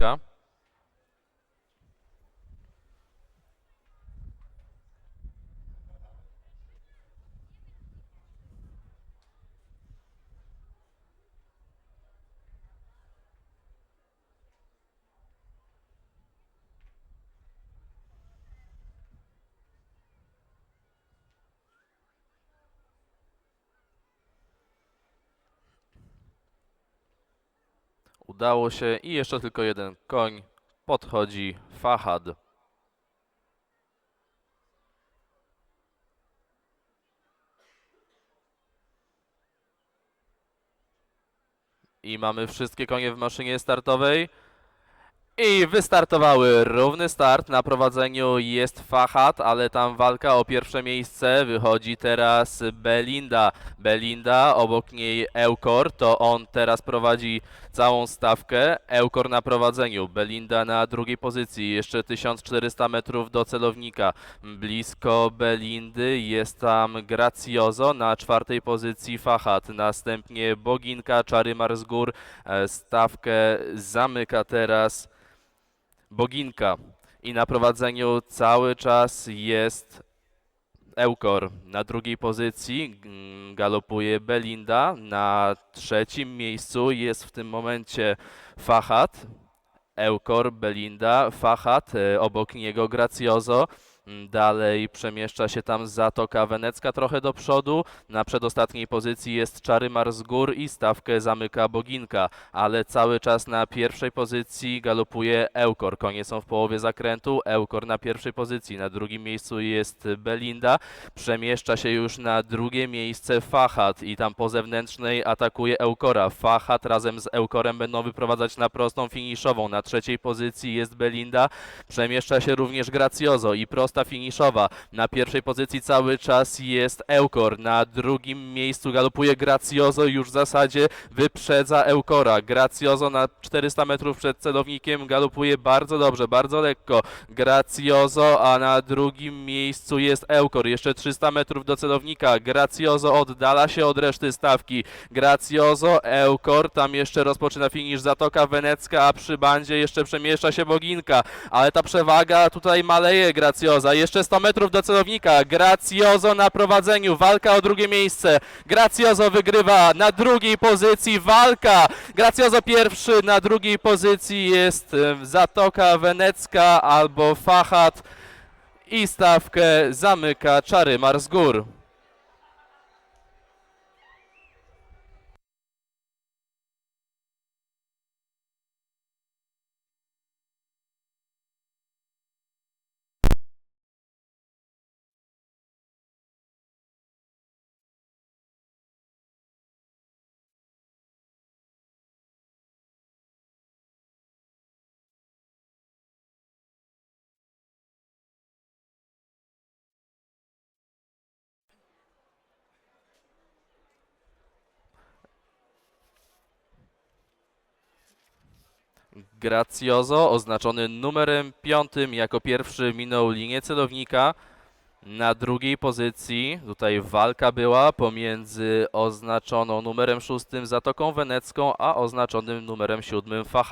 Wenecka. Udało się i jeszcze tylko jeden koń podchodzi Fahad. I mamy wszystkie konie w maszynie startowej. I wystartowały. Równy start. Na prowadzeniu jest Fahad, ale tam walka o pierwsze miejsce. Wychodzi teraz Belinda. Belinda, obok niej Eukor. To on teraz prowadzi całą stawkę. Eukor na prowadzeniu. Belinda na drugiej pozycji. Jeszcze 1400 metrów do celownika. Blisko Belindy jest tam Gracioso. Na czwartej pozycji Fahad. Następnie Boginka, Czarymar z gór. E, Stawkę zamyka teraz Boginka. I na prowadzeniu cały czas jest Eukor. Na drugiej pozycji mm, galopuje Belinda. Na trzecim miejscu jest w tym momencie Fahad. Eukor, Belinda, Fahad, e, obok niego Gracioso. Mm, Dalej przemieszcza się tam Zatoka Wenecka trochę do przodu. Na przedostatniej pozycji jest Czarymar z gór i stawkę zamyka Boginka, ale cały czas na pierwszej pozycji galopuje Eukor. Konie są w połowie zakrętu. Eukor na pierwszej pozycji. Na drugim miejscu jest Belinda. Przemieszcza się już na drugie miejsce Fahad i tam po zewnętrznej atakuje Eukora. Fahad razem z Eukorem będą wyprowadzać na prostą finiszową. Na trzeciej pozycji jest Belinda. Przemieszcza się również Gracioso i prosta finiszowa. Na pierwszej pozycji cały czas jest Eukor. Na drugim miejscu galopuje Gracioso już w zasadzie wyprzedza Eukora. Gracioso na 400 metrów przed celownikiem galopuje bardzo dobrze, bardzo lekko. Gracioso, a na drugim miejscu jest Eukor. Jeszcze 300 metrów do celownika. Gracioso oddala się od reszty stawki. Gracioso, Eukor, tam jeszcze rozpoczyna finisz Zatoka Wenecka, a przy bandzie jeszcze przemieszcza się Boginka. Ale ta przewaga tutaj maleje Jeszcze 100 metrów do celownika. Gracioso na prowadzeniu. Walka o drugie miejsce. Gracioso wygrywa na drugiej pozycji. Walka. Gracioso pierwszy. Na drugiej pozycji jest e, Zatoka Wenecka albo Fahad. I stawkę zamyka Czarymar z gór. Gracioso, oznaczony numerem piątym, jako pierwszy minął linię celownika. Na drugiej pozycji, tutaj walka była pomiędzy oznaczoną numerem szóstym Zatoką Wenecką, a oznaczonym numerem siódmym Facha.